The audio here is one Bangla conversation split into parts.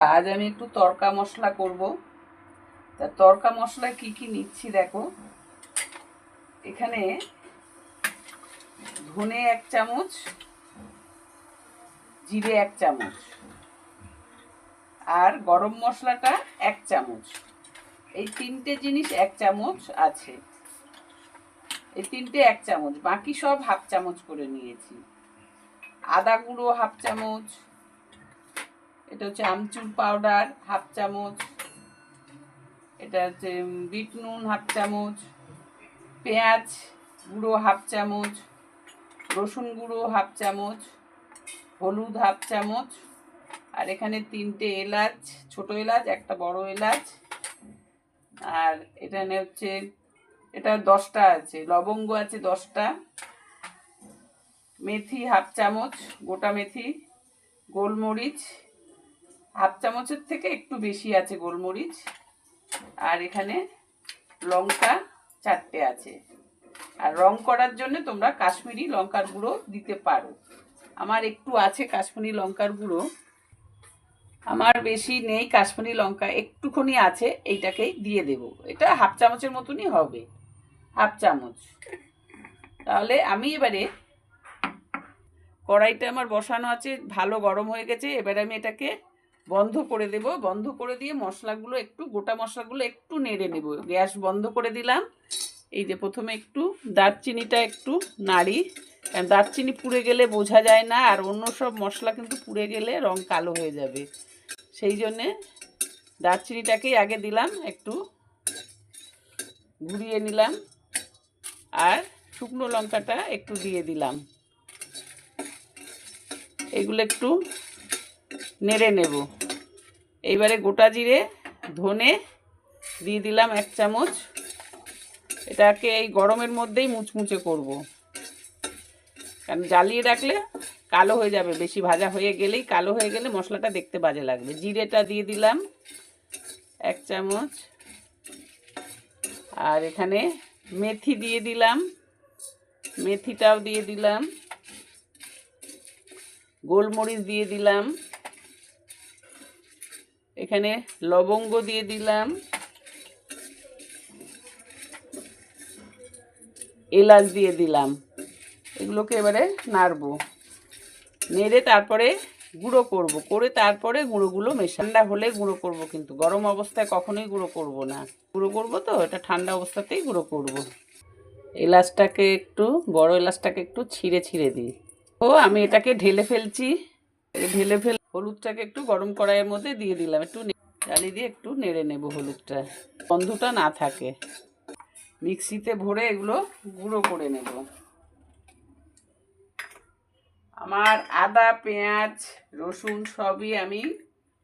আজ আমি একটু তরকা মশলা করব। তা তরকা মশলা কি কি নিচ্ছি দেখো। এখানে ধনে এক চামচ, জিরে এক চামচ, আর গরম মশলাটা এক চামচ। এই তিনটে জিনিস এক চামচ আছে। এই তিনটে এক চামচ। বাকি সব হাফ চামচ করে নিয়েছি। আদা গুঁড়ো হাফ চামচ এটা হচ্ছে আমচুর পাউডার হাফ চামচ। এটা হচ্ছে বিট নুন হাফ চামচ। পেঁয়াজ গুঁড়ো হাফ চামচ। রসুন গুঁড়ো হাফ চামচ। হলুদ হাফ চামচ। আর এখানে তিনটে এলাচ, ছোট এলাচ, একটা বড় এলাচ। আর এখানে হচ্ছে, এটা দশটা আছে, লবঙ্গ আছে দশটা। মেথি হাফ চামচ, গোটা মেথি, গোলমরিচ। হাফ চামচের থেকে একটু বেশি আছে গোলমরিচ। আর এখানে লঙ্কা চারটে আছে। আর রং করার জন্য তোমরা কাশ্মীরি লঙ্কার গুঁড়ো দিতে পারো। আমার একটু আছে কাশ্মীরি লঙ্কার গুঁড়ো। আমার বেশি নেই কাশ্মীরি লঙ্কা, একটুখানি আছে, এইটাকেই দিয়ে দেব। এটা হাফ চামচের মতনই হবে, হাফ চামচ। তাহলে আমি এবারে কড়াইটা আমার বসানো আছে, ভালো গরম হয়ে গেছে, এবারে আমি এটাকে বন্ধ করে দেব। বন্ধ করে দিয়ে মশলাগুলো একটু, গোটা মশলাগুলো একটু নেড়ে নেব। গ্যাস বন্ধ করে দিলাম। এই যে প্রথমে একটু দারচিনিটা একটু নাড়ি। কারণ দারচিনি পুড়ে গেলে বোঝা যায় না, আর অন্য সব মশলা কিন্তু পুড়ে গেলে রং কালো হয়ে যাবে। সেই জন্যে দারচিনিটাকেই আগে দিলাম, একটু ঘুরিয়ে নিলাম। আর শুকনো লঙ্কাটা একটু দিয়ে দিলাম। এগুলো একটু নেড়ে নেব। এইবারে গোটা জিরে, ধনে দিয়ে দিলাম এক চামচ। এটাকে এই গরমের মধ্যেই মুচমুচে করব। কারণ জ্বালিয়ে রাখলে কালো হয়ে যাবে, বেশি ভাজা হয়ে গেলেই কালো হয়ে গেলে মশলাটা দেখতে বাজে লাগবে। জিরেটা দিয়ে দিলাম এক চামচ। আর এখানে মেথি দিয়ে দিলাম। মেথিটাও দিয়ে দিলাম। গোলমরিচ দিয়ে দিলাম। এখানে লবঙ্গ দিয়ে দিলাম, এলাচ দিয়ে দিলাম, এগুলোকে এবারে নাড়বো, নেড়ে তারপরে গুঁড়ো করব, করে তারপরে গুঁড়োগুলো মেশান্ডা হলে গুঁড়ো করব কিন্তু, গরম অবস্থায় কখনোই গুঁড়ো করব না। গুঁড়ো করব তো, এটা ঠান্ডা অবস্থাতেই গুঁড়ো করব। এলাচটাকে একটু, বড় এলাচটাকে একটু ছিঁড়ে ছিঁড়ে দিই। ও, আমি এটাকে ঢেলে ফেলছি। ঢেলে ফেল হলুদটাকে একটু গরম কড়াইয়ের মধ্যে দিয়ে দিলাম। একটু জ্বালিয়ে দিয়ে একটু নেড়ে নেব হলুদটা। গন্ধটা না থাকে। মিক্সিতে ভরে এগুলো গুঁড়ো করে নেব। আমার আদা, পেঁয়াজ, রসুন সবই আমি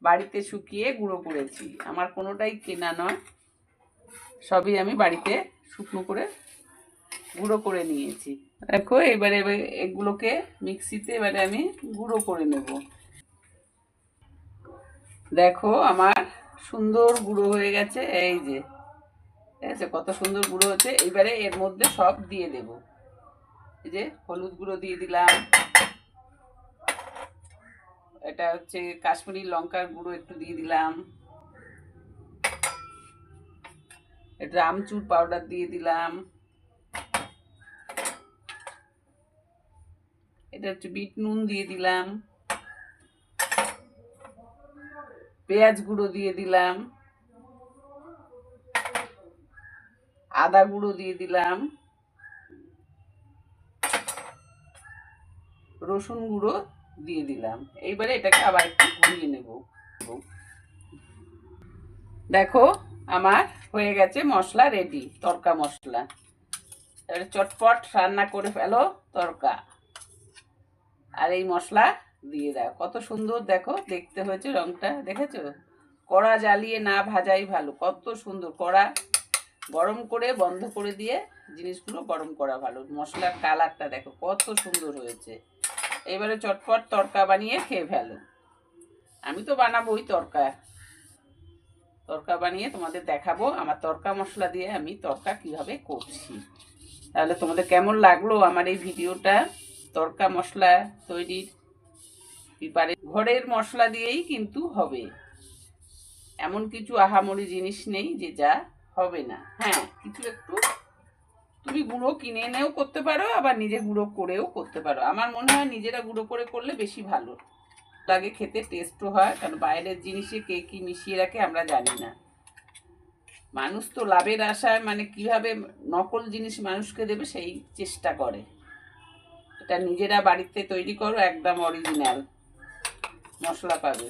বাড়িতে শুকিয়ে গুঁড়ো করেছি। আমার কোনোটাই কেনা নয়। সবই আমি বাড়িতে শুকনো করে গুঁড়ো করে নিয়েছি। দেখো এবারে এগুলোকে মিক্সিতে এবারে আমি গুঁড়ো করে নেব। দেখো আমার সুন্দর গুঁড়ো হয়ে গেছে, এই যে। ঠিক আছে, কত সুন্দর গুঁড়ো হচ্ছে। এবারে এর মধ্যে সব দিয়ে দেব। এই যে, হলুদ গুঁড়ো দিয়ে দিলাম। এটা হচ্ছে কাশ্মীরি লঙ্কার গুঁড়ো একটু দিয়ে দিলাম। এটা আমচুর পাউডার দিয়ে দিলাম। এটা হচ্ছে বিট নুন দিয়ে দিলাম। পেঁয়াজ গুঁড়ো দিয়ে দিলাম। আদা গুঁড়ো দিয়ে দিলাম। রসুন গুঁড়ো দিয়ে দিলাম। এইবারে এটাকে আবার একটু ঘুরিয়ে নেব। দেখো, আমার হয়ে গেছে মশলা রেডি তরকা মশলা। চটপট রান্না করে ফেলো তরকা। আর এই মশলা দিয়ে দাও। কত সুন্দর দেখো, দেখতে হয়েছে রংটা, দেখেছ? কড়া জ্বালিয়ে না ভাজাই ভালো, কত সুন্দর। কড়া গরম করে, বন্ধ করে দিয়ে জিনিসগুলো গরম করা ভালো। মশলার কালারটা দেখো, কত সুন্দর হয়েছে। এবারে চটপট তরকা বানিয়ে খেয়ে ফেলো। আমি তো বানাবোই তরকা। তরকা বানিয়ে তোমাদের দেখাবো, আমার তরকা মশলা দিয়ে আমি তরকা কীভাবে করছি। তাহলে তোমাদের কেমন লাগল আমার এই ভিডিওটা? তরকা মশলা তৈরির প্রিপারে ঘরের মশলা দিয়েই কিন্তু হবে। এমন কিছু আহামরি জিনিস নেই যে যা হবে না। হ্যাঁ কিছু একটু তুমি গুঁড়ো কিনে এনেও করতে পারো, আবার নিজে গুঁড়ো করেও করতে পারো। আমার মনে হয় নিজেরা গুঁড়ো করে করলে বেশি ভালো। লাগে খেতে টেস্টও হয়, কারণ বাইরের জিনিসে কে কি মিশিয়ে রাখে আমরা জানি না। মানুষ তো লাভের আশায় মানে কীভাবে নকল জিনিস মানুষকে দেবে সেই চেষ্টা করে। এটা নিজেরা বাড়িতে তৈরি করো, একদম অরিজিনাল মশলা পাবে।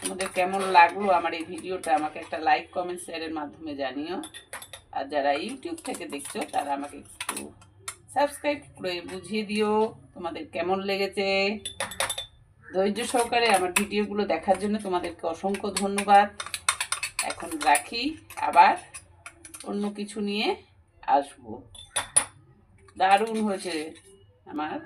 তোমাদের কেমন লাগল আমার এই ভিডিওটা? আমাকে একটা লাইক কমেন্ট শেয়ারের মাধ্যমে জানিও। আর যারা ইউটিউব থেকে দেখছ, তারা আমাকে একটু সাবস্ক্রাইব করে বুঝিয়ে দিও তোমাদের কেমন লেগেছে। ধৈর্য সহকারে আমার ভিডিওগুলো দেখার জন্য তোমাদেরকে অসংখ্য ধন্যবাদ। এখন রাখি, আবার অন্য কিছু নিয়ে আসব। দারুণ হয়েছে আমার